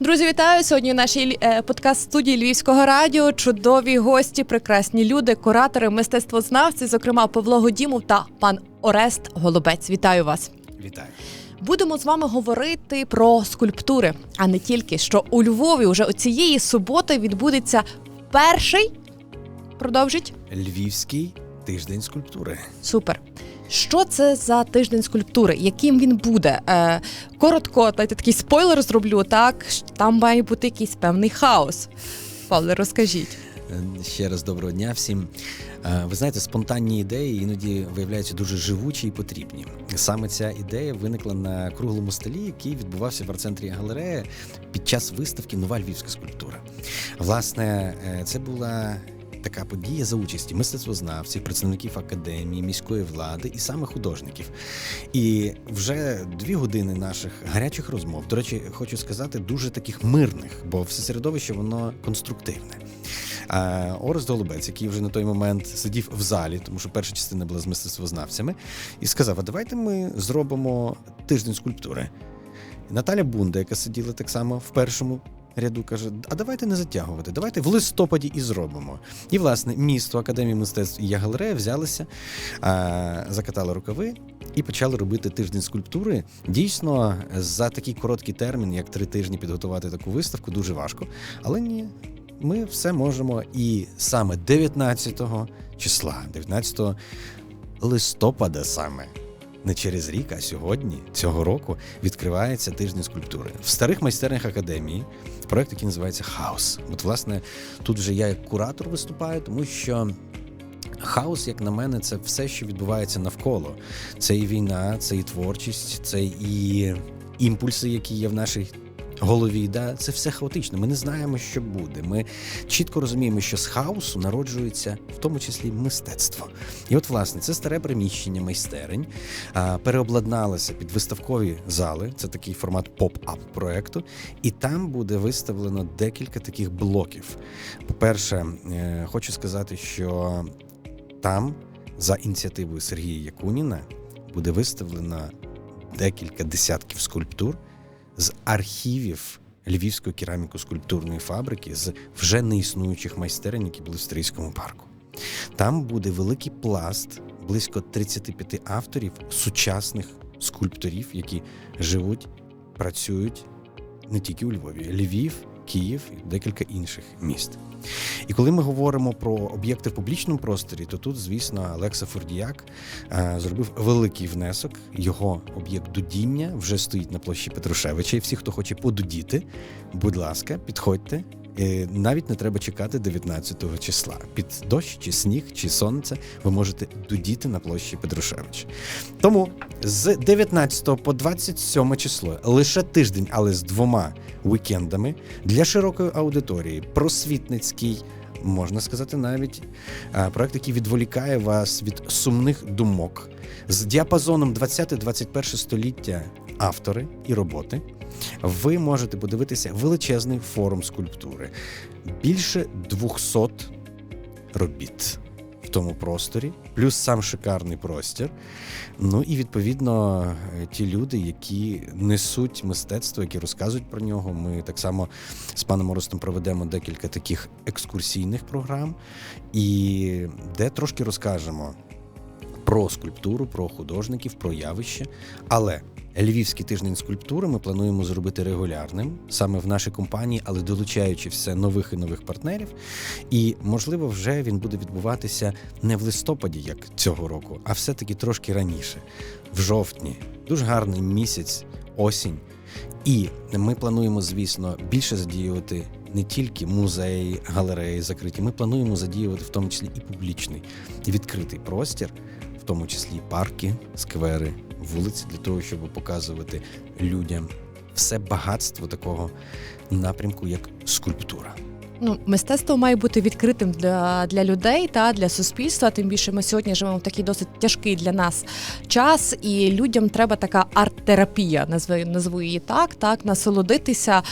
Друзі, вітаю сьогодні. в нашій е, подкаст студії Львівського радіо. Чудові гості, прекрасні люди, куратори, мистецтвознавці, зокрема Павло Годімов та пан Орест Голубець. Вітаю вас. Вітаю. Будемо з вами говорити про скульптури, а не тільки що у Львові вже цієї суботи відбудеться перший. Продовжить Львівський тиждень скульптури. супер. Що це за тиждень скульптури? Яким він буде? Е, коротко, дайте такий спойлер зроблю. Так там має бути якийсь певний хаос. Павле, розкажіть. Е, Ще раз доброго дня всім. Е, Ви знаєте, спонтанні ідеї іноді виявляються дуже живучі і потрібні. Саме ця ідея виникла на круглому столі, який відбувався в арт-центрі галереї під час виставки Нова львівська скульптура. Власне, це була. Така подія за участі мистецтвознавців, представників академії, міської влади і саме художників. І вже дві години наших гарячих розмов. До речі, хочу сказати, дуже таких мирних, бо все середовище воно конструктивне. А Орест Голубець, який вже на той момент сидів в залі, тому що перша частина була з мистецтвознавцями, і сказав: а давайте ми зробимо тиждень скульптури. Наталя Бунда, яка сиділа так само в першому ряду, каже: А давайте не затягувати, давайте в листопаді і зробимо. І, власне, місто Академії мистецтв і я галерея взялися, а, закатали рукави. І почали робити тиждень скульптури. Дійсно, за такий короткий термін, як три тижні, підготувати таку виставку, дуже важко. Але ні, ми все можемо. І саме 19 числа, 19 листопада, саме не через рік, а сьогодні, цього року, відкривається тиждень скульптури в старих майстернях академії. Проект, який називається Хаос. От, власне, тут вже я як куратор виступаю, тому що. Хаос, як на мене, це все, що відбувається навколо. Це і війна, це і творчість, це і імпульси, які є в нашій голові. Да? Це все хаотично. Ми не знаємо, що буде. Ми чітко розуміємо, що з хаосу народжується в тому числі мистецтво. І от, власне, це старе приміщення майстерень переобладналося під виставкові зали. Це такий формат поп-ап проекту. І там буде виставлено декілька таких блоків. По-перше, е, хочу сказати, що там, за ініціативою Сергія Якуніна, буде виставлено декілька десятків скульптур з архівів Львівської кераміко-скульптурної фабрики з вже неіснуючих майстерень, які були в Стрийському парку. Там буде великий пласт близько 35 авторів сучасних скульпторів, які живуть, працюють не тільки у Львові, Львів, Київ і декілька інших міст. І коли ми говоримо про об'єкти в публічному просторі, то тут, звісно, Олекса Фурдіяк е, зробив великий внесок. Його об'єкт дудіння вже стоїть на площі Петрушевича. І всі, хто хоче подудіти, будь ласка, підходьте. Е, Навіть не треба чекати 19 числа. Під дощ, чи сніг, чи сонце ви можете дудіти на площі Петрушевича. Тому з 19 по 27 число лише тиждень, але з двома вікендами для широкої аудиторії, просвітницький. Можна сказати, навіть е, проект, який відволікає вас від сумних думок з діапазоном 20-21 століття автори і роботи. Ви можете подивитися величезний форум скульптури. Більше 200 робіт в тому просторі, плюс сам шикарний простір. Ну і відповідно е, ті люди, які несуть мистецтво, які розказують про нього. Ми так само з паном Оростом проведемо декілька таких екскурсійних програм, і де трошки розкажемо про скульптуру, про художників, про явище. Але Львівський тиждень скульптури ми плануємо зробити регулярним саме в нашій компанії, але долучаючи все нових і нових партнерів. І можливо, вже він буде відбуватися не в листопаді, як цього року, а все-таки трошки раніше, в жовтні. Дуже гарний місяць, осінь. І ми плануємо, звісно, більше задіювати не тільки музеї, галереї закриті. Ми плануємо задіювати в тому числі і публічний, і відкритий простір, тому числі парки, сквери, вулиці, для того, щоб показувати людям все багатство такого напрямку, як скульптура. Ну, мистецтво має бути відкритим для, для людей та для суспільства. Тим більше ми сьогодні живемо в такий досить тяжкий для нас час, і людям треба така арт-терапія, назви назву її так, так, насолодитися.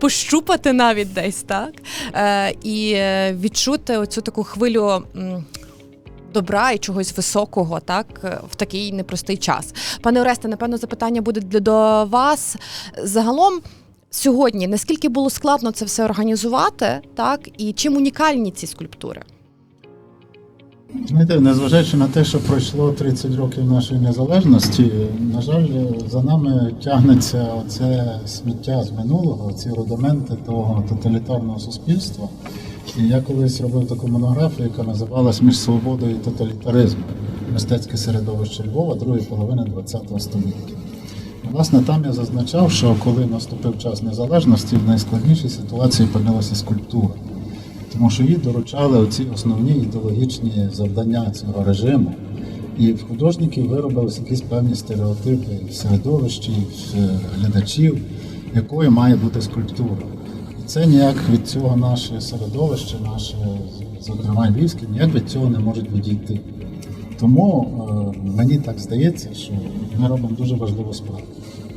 Пощупати навіть десь так е, і е, відчути оцю таку хвилю добра і чогось високого, так е, в такий непростий час. Пане Оресте, напевно, запитання буде до вас. Загалом сьогодні наскільки було складно це все організувати, так і чим унікальні ці скульптури? Знаєте, незважаючи на те, що пройшло 30 років нашої незалежності, на жаль, за нами тягнеться оце сміття з минулого, ці рудименти того тоталітарного суспільства. Я колись робив таку монографію, яка називалась Між свободою і тоталітаризмом. Мистецьке середовище Львова другої половини ХХ століття. Власне, там я зазначав, що коли наступив час незалежності, в найскладнішій ситуації опинилася скульптура тому що їй доручали оці основні ідеологічні завдання цього режиму. І в художників виробилися якісь певні стереотипи в середовищі, в глядачів, якою має бути скульптура. Це ніяк від цього наше середовище, наше, зокрема львівське, ніяк від цього не можуть відійти. Тому е, мені так здається, що ми робимо дуже важливу справу.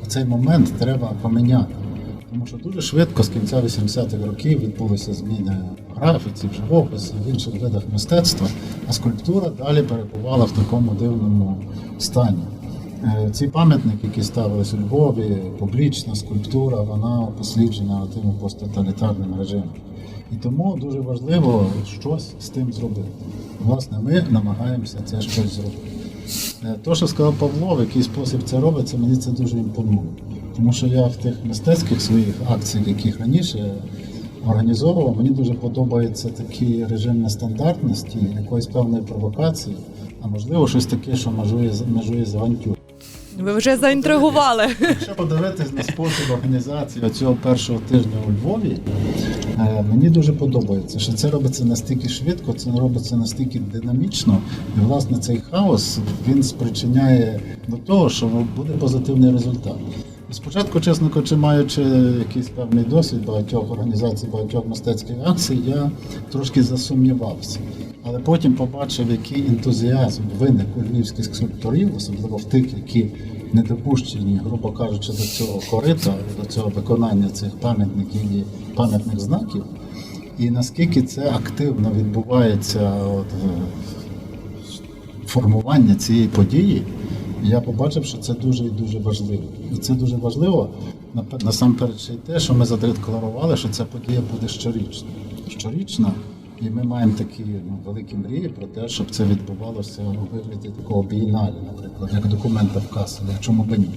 Цей момент треба поміняти. Тому що дуже швидко з кінця 80-х років відбулися зміни графіці, в живописі, в інших видах мистецтва, а скульптура далі перебувала в такому дивному стані. Е, Ці пам'ятники, які ставились у Львові, публічна скульптура, вона опосліджена тим посттоталітарним режимом. І тому дуже важливо щось з тим зробити. Власне, ми намагаємося це щось зробити. Е, То, що сказав Павло, в який спосіб це робиться, мені це дуже імпонує. Тому що я в тих мистецьких своїх акціях, яких раніше організовував, мені дуже подобається такий режим нестандартності, якоїсь певної провокації, а можливо щось таке, що межує, межує з авантюр. Ви вже заінтригували. Якщо подивитись на спосіб організації цього першого тижня у Львові, е, мені дуже подобається, що це робиться настільки швидко, це робиться настільки динамічно, і власне цей хаос він спричиняє до того, що буде позитивний результат. Спочатку, чесно кажучи, маючи якийсь певний досвід багатьох організацій, багатьох мистецьких акцій, я трошки засумнівався. Але потім побачив, який ентузіазм виник у львівських скульпторів, особливо в тих, які не допущені, грубо кажучи, до цього корита, до цього виконання цих пам'ятників і пам'ятних знаків. І наскільки це активно відбувається от, формування цієї події, я побачив, що це дуже і дуже важливо. І це дуже важливо насамперед ще й те, що ми задекларували, що ця подія буде щорічна. Щорічна, і ми маємо такі ну, великі мрії про те, щоб це відбувалося у вигляді такого бієналі, наприклад, як документа в Касселі, чому б ні.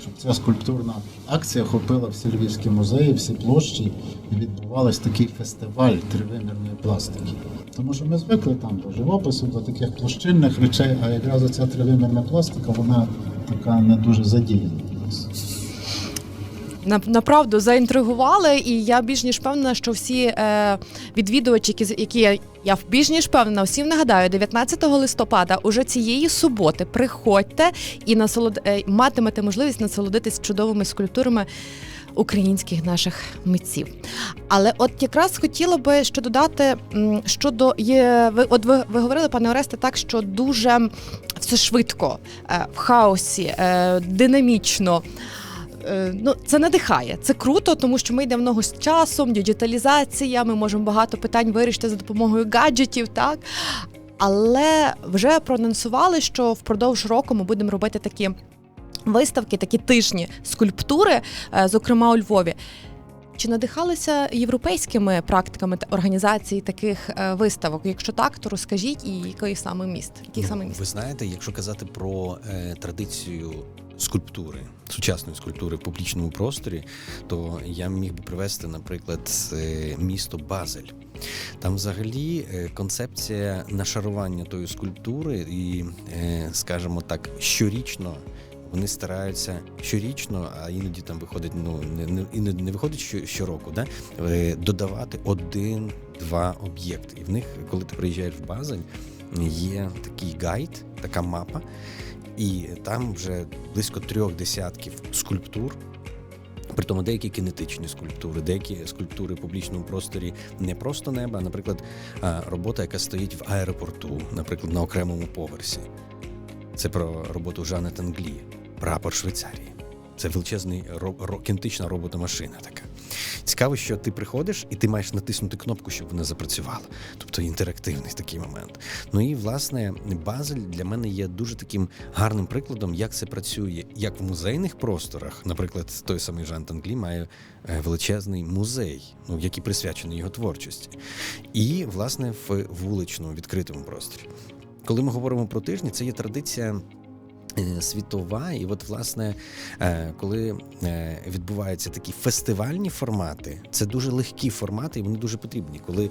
Щоб ця скульптурна акція охопила всі львівські музеї, всі площі, і відбувався такий фестиваль тривимірної пластики. Тому що ми звикли там до живопису, до таких площинних речей, а якраз оця тривимірна пластика, вона така не дуже задіяна. Направду заінтригували, і я більш ніж певна, що всі е, відвідувачі, які, які я, я більш ніж певна, всім нагадаю, 19 листопада, уже цієї суботи, приходьте і насолод... е, матимете можливість насолодитись чудовими скульптурами українських наших митців. Але от якраз хотіла би ще додати м, щодо є. Ви от ви, ви говорили, пане Оресте, так що дуже все швидко, е, в хаосі, е, динамічно. Е, Ну, це надихає. Це круто, тому що ми йдемо в ногу з часом, діджиталізація, ми можемо багато питань вирішити за допомогою гаджетів, так. Але вже проанонсували, що впродовж року ми будемо робити такі виставки, такі тижні скульптури, е, зокрема у Львові. Чи надихалися європейськими практиками та організації таких е, виставок? Якщо так, то розкажіть і який саме міст? Який Ну, саме міст? Ви знаєте, якщо казати про е, традицію скульптури, сучасної скульптури в публічному просторі, то я міг би привести, наприклад, е, місто Базель. Там взагалі концепція нашарування тої скульптури, і, скажімо так, щорічно. Вони стараються щорічно, а іноді там виходить, ну не, не іноді не виходить що, щороку, да? е, додавати один-два об'єкти. І в них, коли ти приїжджаєш в Базель, є такий гайд, така мапа, і там вже близько трьох десятків скульптур. Притому деякі кінетичні скульптури, деякі скульптури в публічному просторі не просто неба, а, наприклад, робота, яка стоїть в аеропорту, наприклад, на окремому поверсі. Це про роботу Жана Танглі, прапор Швейцарії. Це величезний ро- ро- кінетична робота-машина така. Цікаво, що ти приходиш і ти маєш натиснути кнопку, щоб вона запрацювала. Тобто інтерактивний такий момент. Ну і власне Базель для мене є дуже таким гарним прикладом, як це працює, як в музейних просторах. Наприклад, той самий Жан Танглі має е, величезний музей, ну який присвячений його творчості, і власне в вуличному відкритому просторі. Коли ми говоримо про тижні, це є традиція. Е, Світова, і от власне, е, коли е, відбуваються такі фестивальні формати, це дуже легкі формати, і вони дуже потрібні. Коли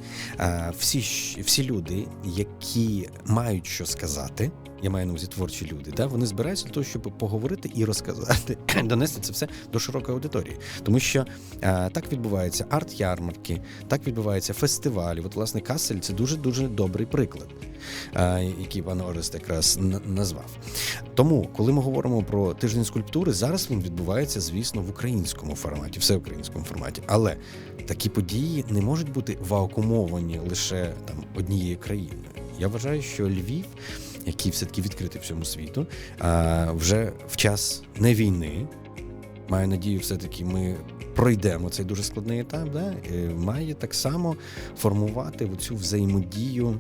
всі, всі люди, які мають що сказати, я маю на увазі творчі люди, да, вони збираються для того, щоб поговорити і розказати, донести це все до широкої аудиторії. Тому що е, так відбуваються арт-ярмарки, так відбуваються фестивалі. От, власне, Касель це дуже дуже добрий приклад, е, який пан Орест якраз назвав. Тому, коли ми говоримо про тиждень скульптури, зараз він відбувається, звісно, в українському форматі, всеукраїнському форматі. Але такі події не можуть бути вакуумовані лише там однією країною. Я вважаю, що Львів, який все-таки відкритий всьому світу, а, вже в час не війни. Маю надію, все-таки ми пройдемо цей дуже складний етап, да? е, має так само формувати оцю взаємодію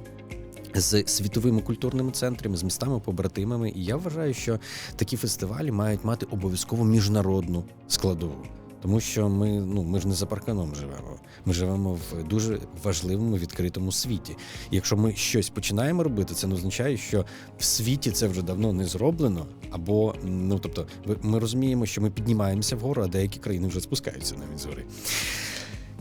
з світовими культурними центрами, з містами побратимами. І я вважаю, що такі фестивалі мають мати обов'язково міжнародну складову. Тому що ми ну ми ж не за парканом живемо. Ми живемо в дуже важливому відкритому світі. І якщо ми щось починаємо робити, це не означає, що в світі це вже давно не зроблено. Або ну тобто, ми розуміємо, що ми піднімаємося вгору, а деякі країни вже спускаються навіть з гори.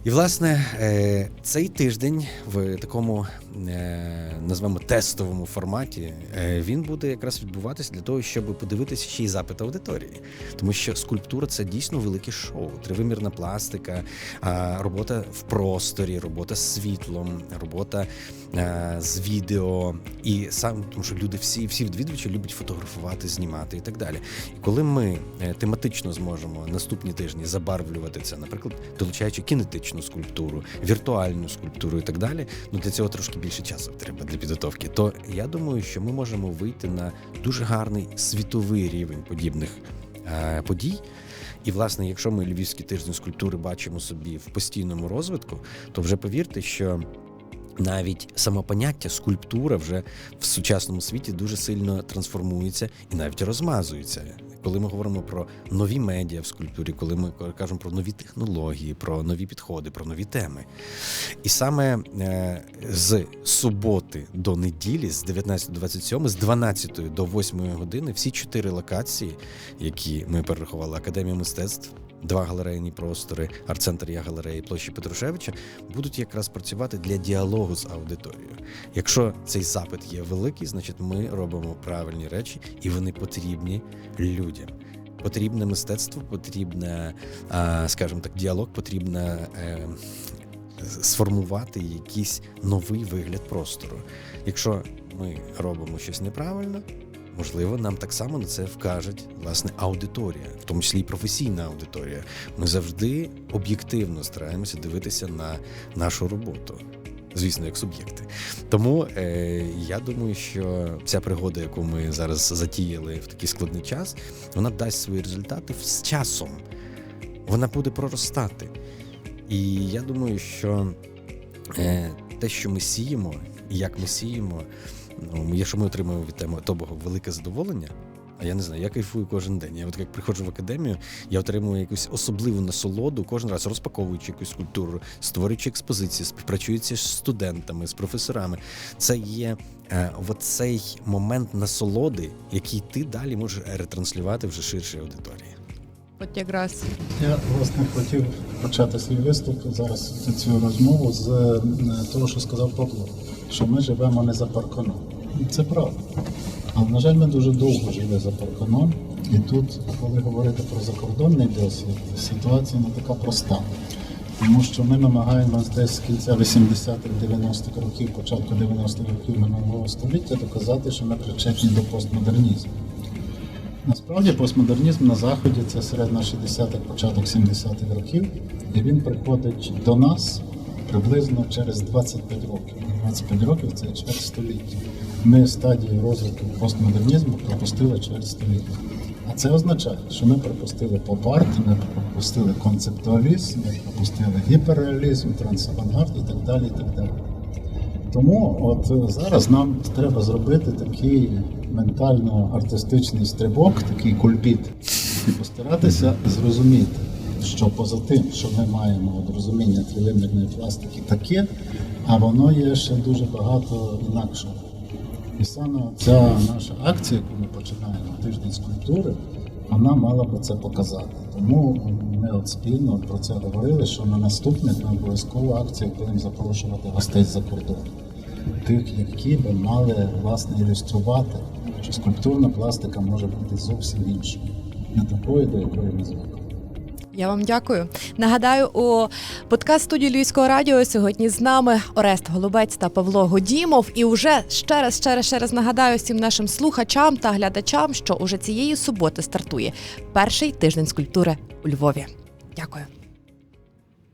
І власне е, цей тиждень в такому е, назвемо тестовому форматі е, він буде якраз відбуватися для того, щоб подивитися ще й запит аудиторії, тому що скульптура це дійсно велике шоу, тривимірна пластика, робота в просторі, робота з світлом, робота з відео, і сам тому, що люди всі, всі відвідувачі люблять фотографувати, знімати і так далі. І коли ми тематично зможемо наступні тижні забарвлювати це, наприклад, долучаючи кінетичну скульптуру, віртуальну скульптуру і так далі, ну для цього трошки більше часу треба для підготовки. То я думаю, що ми можемо вийти на дуже гарний світовий рівень подібних е, подій. І, власне, якщо ми львівський тиждень скульптури бачимо собі в постійному розвитку, то вже повірте, що навіть самопоняття скульптура вже в сучасному світі дуже сильно трансформується і навіть розмазується. Коли ми говоримо про нові медіа в скульптурі, коли ми кажемо про нові технології, про нові підходи, про нові теми. І саме е, з суботи до неділі, з 19 до 27, з 12 до 8 години, всі чотири локації, які ми перерахували Академія мистецтв. Два галерейні простори, арт-центр Я галереї площі Петрушевича будуть якраз працювати для діалогу з аудиторією. Якщо цей запит є великий, значить ми робимо правильні речі, і вони потрібні людям. Потрібне мистецтво, потрібне, скажімо так, діалог, потрібно е, сформувати якийсь новий вигляд простору. Якщо ми робимо щось неправильно, можливо, нам так само на це вкажуть власне аудиторія, в тому числі і професійна аудиторія. Ми завжди об'єктивно стараємося дивитися на нашу роботу. Звісно, як суб'єкти. Тому е, я думаю, що ця пригода, яку ми зараз затіяли в такий складний час, вона дасть свої результати з часом. Вона буде проростати. І я думаю, що е, те, що ми сіємо, і як ми сіємо, ну, якщо ми отримуємо від теми того велике задоволення. А я не знаю, я кайфую кожен день. Я от як приходжу в академію, я отримую якусь особливу насолоду кожен раз, розпаковуючи якусь культуру, створюючи експозиції, співпрацюючи з студентами, з професорами. Це є е, оцей момент насолоди, який ти далі можеш ретранслювати вже ширшій аудиторії. От якраз Я власне хотів почати свій виступ зараз цю розмову з е, того, що сказав Павло, що ми живемо не за парканом. І Це правда. Але, на жаль, ми дуже довго жили за парканом. І тут, коли говорити про закордонний досвід, ситуація не така проста. Тому що ми намагаємося десь з кінця 80-х, 90-х років, початку 90-х років минулого століття доказати, що ми причетні до постмодернізму. Насправді постмодернізм на Заході це середина 60-х, початок 70-х років, і він приходить до нас приблизно через 25 років. 25 років це чверть століття. Ми стадії розвитку постмодернізму пропустили чверть століття. А це означає, що ми пропустили поп-арт, ми пропустили концептуалізм, ми пропустили гіперреалізм, трансавангард і так далі. І так далі. Тому от е, зараз нам треба зробити такий ментально-артистичний стрибок, такий кульбіт, і постаратися зрозуміти, що поза тим, що ми маємо от розуміння тривимірної пластики таке, а воно є ще дуже багато інакшого. І саме ця наша акція, яку ми починаємо тиждень скульптури, вона мала би це показати. Тому ми от спільно про це говорили, що на наступних ми обов'язково акцію будемо запрошувати гостей з-за кордону. Тих, які би мали власне ілюструвати, що скульптурна пластика може бути зовсім іншою, не такою, до якої ми звикли. Я вам дякую. Нагадаю, у подкаст студії Львівського радіо сьогодні з нами Орест Голубець та Павло Годімов. І вже ще раз, ще раз, ще раз нагадаю всім нашим слухачам та глядачам, що уже цієї суботи стартує перший тиждень скульптури у Львові. Дякую.